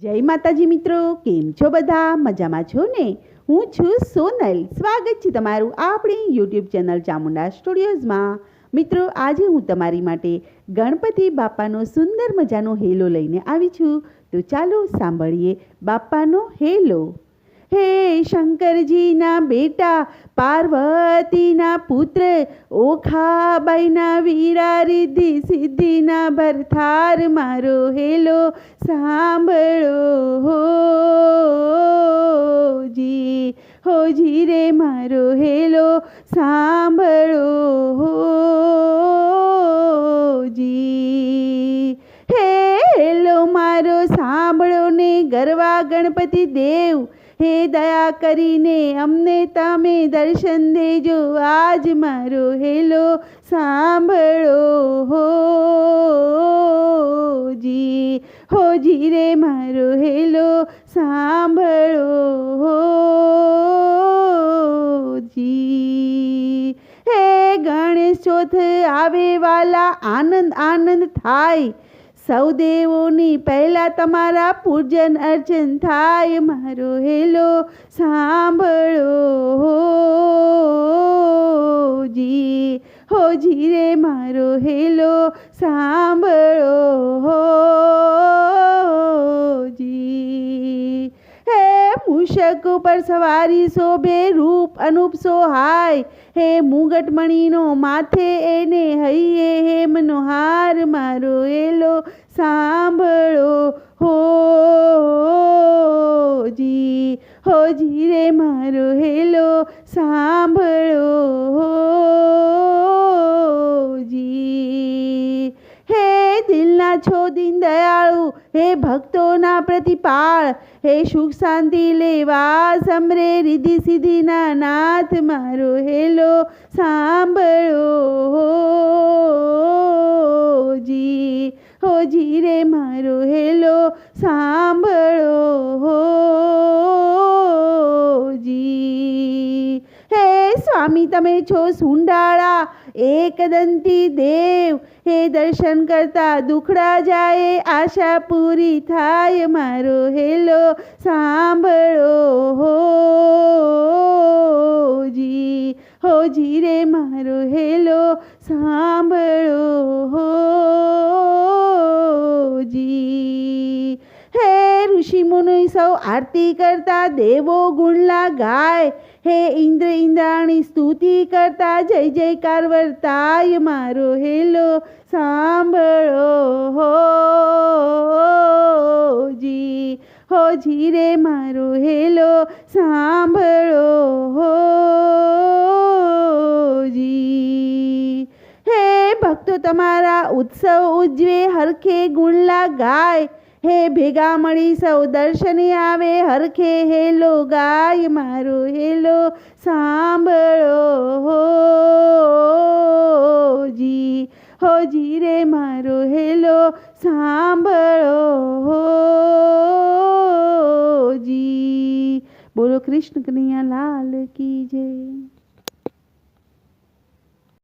જય માતાજી મિત્રો, કેમ છો બધા? મજામાં છો ને? હું છું સોનલ. સ્વાગત છે તમારું આપણી યુટ્યુબ ચેનલ ચામુંડા સ્ટુડિયોઝમાં. મિત્રો, આજે હું તમારી માટે ગણપતિ બાપાનો સુંદર મજાનો હેલો લઈને આવી છું. તો ચાલો સાંભળીએ બાપાનો હેલો. હે શંકરજીના બેટા પાર્વતીના પુત્ર ઓખાબાઈના વીરા રિદ્ધિ સિદ્ધિના ભરથાર મારો હેલો સાંભળો હો જી હો જી રે મારો હેલો સાંભળો હો જી. હેલો મારો સાંભળો ને ગરવા ગણપતિ દેવ હે દયા કરીને અમને તમે દર્શન દેજો. આજ મારો હેલો સાંભળો. હો જી. હો જી રે મારો હેલો સાંભળો. હો જી. હે ગણેશ ચોથ, આવે વાલા આનંદ આનંદ થાય. સૌ દેવોની પહેલાં તમારા પૂજન અર્ચન થાય મારો હેલો, સાંભળો. હો, જી. હો, જી રે મારો હેલો, સાંભળો. હો, જી. હે મૂષક ઉપર સવારી શોભે, રૂપ અનુપ સોહાય હે મુગટમણીનો માથે એને હૈયે હો જી રે મારો હેલો સાંભળો હો જી. હે દિલના છો દીન દયાળુ, હે ભક્તોના પ્રતિપાળ, હે સુખ શાંતિ લેવા સમરે રિધિ સિદ્ધિના નાથ, મારો હેલો સાંભળો હો જી. હો જી રે મારો હેલો સાંભળો સ્વામી, તમે છો સુંડાળા એકદંતી દેવ. હે દર્શન કરતા દુખડા જાય, આશા પૂરી થાય મારો. હેલો, સાંભળો, હો જી હો જી રે મારો. હેલો, સાંભળો ઋષિ મુનિ સૌ આરતી કરતા દેવો ગુણલા ગાય. હે ઇન્દ્ર ઇન્દ્રાણી, સ્તુતિ કરતા જય જયકાર વર્તાય મારો હેલો. સાંભળો હો જી. હો જી રે મારો હેલો. સાંભળો હો જી. હે ભક્તો, તમારા ઉત્સવ ઉજવે હરખે ગુણલા ગાય. હે ભેગા મળી સૌ દર્શને આવે, હરખે હેલો ગાય મારો હેલો, સાંભળો હો જી હો જી રે મારો હેલો, સાંભળો હો જી. બોલો કૃષ્ણ કનૈયા લાલ કી જય.